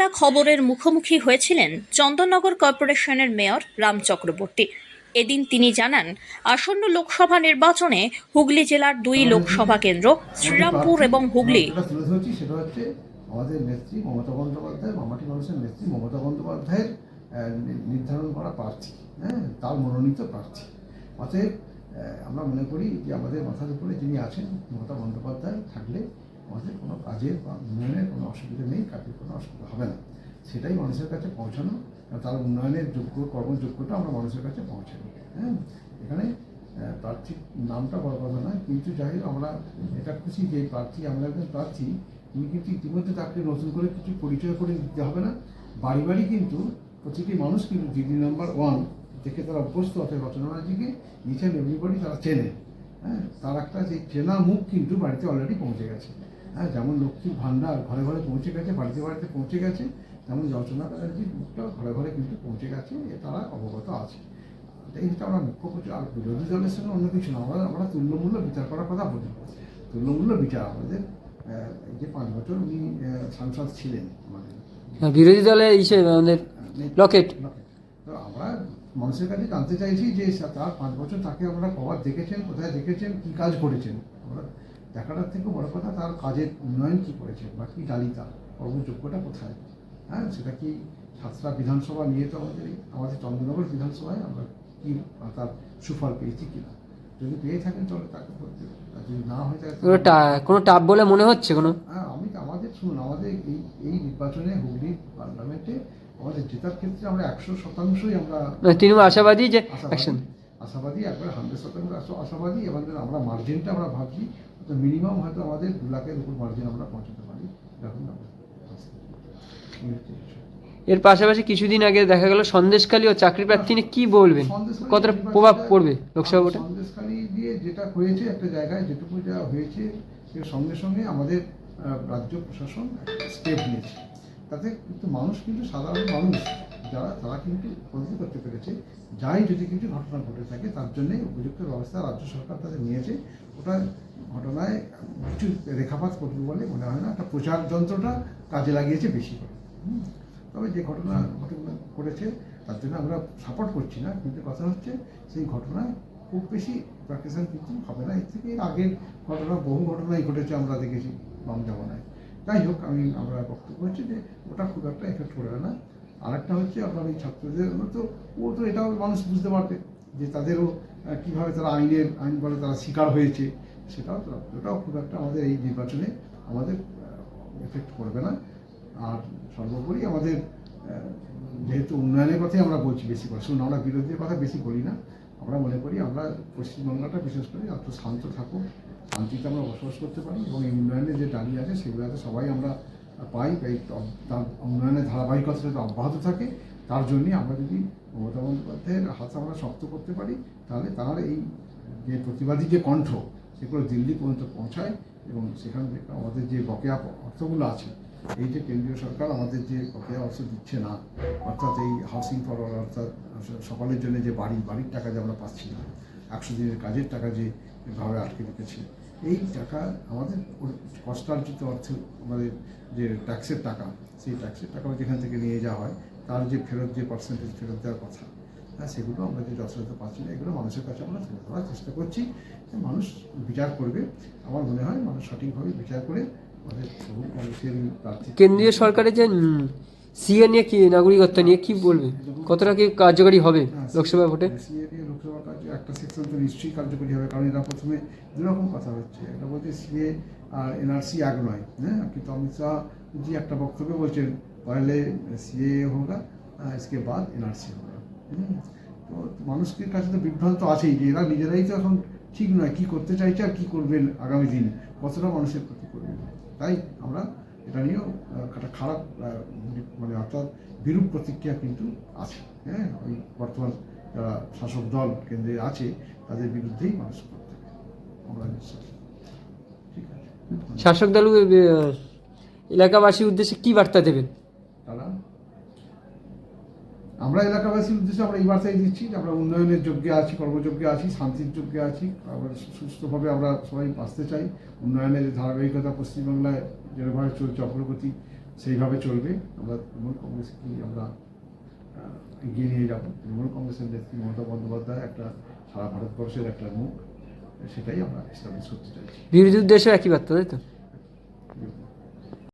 বাংলা খবরের মুখোমুখি হয়েছিলেন চন্দননগর কর্পোরেশনের মেয়র রাম চক্রবর্তী। এদিন তিনি জানান, আসন্ন লোকসভা নির্বাচনে হুগলি জেলার দুই লোকসভা কেন্দ্র, শ্রীরামপুর এবং হুগলি। আমাদের নেত্রী মমতা বন্দ্যোপাধ্যায়, মামাটি মানুষের নেত্রী মমতা বন্দ্যোপাধ্যায়ের নির্ধারণ করা প্রার্থী হ্যাঁ তার মনোনীত প্রার্থী। অতএব আমরা মনে করি যে আমাদের মাথার উপরে যিনি আছেন, মমতা বন্দ্যোপাধ্যায় থাকলে আমাদের কোনো কাজের বা উন্নয়নের কোনো অসুবিধা নেই কাজের কোনো অসুবিধা হবে না। সেটাই মানুষের কাছে পৌঁছানো তার উন্নয়নের যোগ্য কর্মযোগ্যটা আমরা মানুষের কাছে পৌঁছানো হ্যাঁ? এখানে প্রার্থীর নামটা বড় কথা নয়, কিন্তু যাই হোক আমরা এটা খুশি যে প্রার্থী, আমরা একজন প্রার্থী, তুমি কিন্তু ইতিমধ্যে তাকে নতুন করে কিছু পরিচয় করে দিতে হবে না। বাড়ি বাড়ি কিন্তু প্রতিটি মানুষ কিন্তু দিদি নাম্বার ওয়ান দেখে তারা অভ্যস্ত আছে রচনা ব্যানার্জিকে নিচে এভরিবডি তারা চেনে। হ্যাঁ? তার একটা যে চেনা মুখ কিন্তু বাড়িতে অলরেডি পৌঁছে গেছে। হ্যাঁ যেমন লক্ষ্মীর ভাণ্ডার ঘরে ঘরে পৌঁছে গেছে বাড়িতে বাড়িতে পৌঁছে গেছে তেমন রচনা ব্যানার্জির মুখটা ঘরে ঘরে কিন্তু পৌঁছে গেছে এ তারা অবগত আছে। এই হচ্ছে আমরা মুখ্য কিছু আর বিরোধী দলের সঙ্গে অন্য কিছু না আমরা আমরা তুল্যমূল্য বিচার করার কথা বলি। তুল্যমূল্য বিচার আমাদের এই যে পাঁচ বছর উনি সাংসদ ছিলেন আমাদের। হ্যাঁ, বিরোধী হিসেবে আমাদের লকেট। তো আমরা মানুষের কাছে জানতে চাইছি যে তার পাঁচ বছর তাকে আমরা কবার দেখেছেন কোথায় দেখেছেন কি কাজ করেছেন? আমরা দেখাটার থেকে বড় কথা তার কাজের উন্নয়ন কি করেছেন বা কি ডালিতা কর্মযোগ্যটা কোথায়? হ্যাঁ সেটা কি সাতটা বিধানসভা নিয়ে তো আমাদের আমাদের চন্দ্রনগর বিধানসভায় আমরা কি তার সুফল পেয়েছি কিনা যদি পেয়ে থাকেন তাহলে তাকে করতে যদি না হয়ে থাকে কোনো টাপ বলে মনে হচ্ছে কোনো? হ্যাঁ আমি আমাদের শুনুন আমাদের এই এই নির্বাচনে হুগলি পার্লামেন্টে আমাদের জেতার ক্ষেত্রে আমরা একশো শতাংশই আমরা মানে তৃণমূল আশাবাদী যে আশাবাদী। একবার হান্ড্রেড শতাংশ আশা- আশাবাদী এবার আমরা মার্জিনটা আমরা ভাবছি মিনিমাম হয়তো আমাদের দু লাখের উপর মার্জিন আমরা পৌঁছাতে পারি এরকম। এর পাশাপাশি কিছুদিন আগে দেখা গেল সন্দেশখালী ও চাকরি প্রার্থী নিয়ে কি বলবেন? কতটা প্রভাব পড়বে লোকসভা ভোটে? সন্দেশখালী দিয়ে যেটা হয়েছে একটা জায়গায় যেটুকু যা হয়েছে এর সঙ্গে সঙ্গে আমাদের রাজ্য প্রশাসন স্টেপ নিয়েছে। তাতে কিন্তু মানুষ কিন্তু সাধারণ মানুষ যারা তারা কিন্তু উপলব্ধি করতে পেরেছে। যাই যদি কিছু ঘটনা ঘটে থাকে তার জন্যে উপযুক্ত ব্যবস্থা রাজ্য সরকার তাদের নিয়েছে। ওটা ঘটনায় কিছু রেখাপাত করবে বলে মনে হয় না। একটা প্রচার যন্ত্রটা কাজে লাগিয়েছে বেশি করে। তবে যে ঘটনা ঘটনা করেছে তার জন্য আমরা সাপোর্ট করছি না। কিন্তু কথা হচ্ছে, সেই ঘটনায় খুব বেশি প্র্যাকটিসান কিন্তু হবে না। এর থেকে আগের ঘটনা, বহু ঘটনাই ঘটেছে আমরা দেখেছি বাম জামানায়। যাই হোক, আমি আমরা বক্তব্য হচ্ছে যে ওটা খুব একটা এফেক্ট করবে না। আরেকটা হচ্ছে আপনার ওই ছাত্রদের তো, ও তো এটাও মানুষ বুঝতে পারবে যে তাদেরও কীভাবে তারা আইনের, আইন বলে তারা শিকার হয়েছে। সেটাও ওটাও খুব একটা আমাদের এই নির্বাচনে আমাদের এফেক্ট করবে না। আর সর্বোপরি আমাদের যেহেতু উন্নয়নের কথাই আমরা বলছি বেশি করে, শুনুন, আমরা বিরোধীর কথা বেশি বলি না। আমরা মনে করি আমরা পশ্চিমবাংলাটা বিশেষ করে এত শান্ত থাকুক শান্তিতে আমরা বসবাস করতে পারি এবং এই উন্নয়নের যে দাঁড়িয়ে আছে সেগুলো যাতে সবাই আমরা পাই এই তার উন্নয়নের ধারাবাহিকতা যাতে অব্যাহত থাকে, তার জন্যই আমরা যদি মমতা বন্দ্যোপাধ্যায়ের হাত আমরা শক্ত করতে পারি, তাহলে তার এই যে প্রতিবাদী যে কণ্ঠ সেগুলো দিল্লি পর্যন্ত পৌঁছায় এবং সেখান থেকে আমাদের যে বকেয়া অর্থগুলো আছে এই যে কেন্দ্রীয় সরকার আমাদের যে বকেয়া অর্থ দিচ্ছে না, অর্থাৎ এই হাউসিং ফর অর্থাৎ সকলের জন্য যে বাড়ি, বাড়ির টাকা যে আমরা পাচ্ছি না, একশো দিনের কাজের টাকা যে ভাবে আটকে রেখেছে, এই টাকা আমাদের কষ্টার্জিত অর্থ আমাদের যে ট্যাক্সের টাকা, সেই ট্যাক্সের টাকাও যেখান থেকে নিয়ে যাওয়া হয়, তার যে ফেরত, যে পার্সেন্টেজ ফেরত দেওয়ার কথা সেগুলো আমরা যে যথাযথ পাচ্ছি না এগুলো মানুষের কাছে আমরা তুলে ধরার চেষ্টা করছি যে মানুষ বিচার করবে আমার মনে হয় মানুষ সঠিকভাবে বিচার করে আমাদের সবুজ মানুষের প্রার্থী কেন্দ্রীয় সরকারের যে সিএ নিয়ে কি নাগরিকত্ব নিয়ে কি বলবে কতটা কি কার্যকরী হবে লোকসভা ভোটে সিএ নিয়ে লোকসভা কার্য একটা সেকশন তো নিশ্চয়ই কার্যকরী হবে কারণ এরা প্রথমে দুরকম কথা হচ্ছে একটা বলছে সিএ আর এনআরসি এক নয় হ্যাঁ কিন্তু অমিত শাহ জি একটা বক্তব্যে বলছেন পহলে সিএ হোগা আহ, इसके बाद এনআরসি হোগা হুম। তো মানুষের কাছে তো বিভ্রান্ত আছেই যে এরা নিজেরাই তো এখন ঠিক নয়, কি করতে চাইছে আর কি করবেন আগামী দিনে? কতটা মানুষের ক্ষতি করবেন? তাই আমরা এটা নিয়েও একটা খারাপ মানে অর্থাৎ বিরূপ প্রতিক্রিয়া কিন্তু আছে হ্যাঁ? ওই বর্তমান যারা শাসক দল কেন্দ্রে আছে, তাদের বিরুদ্ধেই মানুষ করতে আমরা বিশ্বাস। ঠিক আছে? শাসক দল এলাকাবাসীর উদ্দেশ্যে কি বার্তা দেবেন? আমরা এলাকাবাসীর উদ্দেশ্যে আমরা এই দিচ্ছি যে আমরা উন্নয়নের যোগ্যে আছি, কর্মযোগ্যে আছি, শান্তির যোগ্যে আছি। আমরা সুস্থভাবে আমরা সবাই বাঁচতে চাই। উন্নয়নের যে ধারাবাহিকতা পশ্চিমবাংলায় যেভাবে চলছে, অগ্রগতি সেইভাবে চলবে। আমরা তৃণমূল কংগ্রেসকে আমরা এগিয়ে নিয়ে যাব। তৃণমূল কংগ্রেসের নেত্রী মমতা বন্দ্যোপাধ্যায় একটা সারা ভারতবর্ষের একটা মুখ, সেটাই আমরা এস্টাবলিশ করতে চাইছি। বিরোধী উদ্দেশ্য একই বার্তা, তাই তো?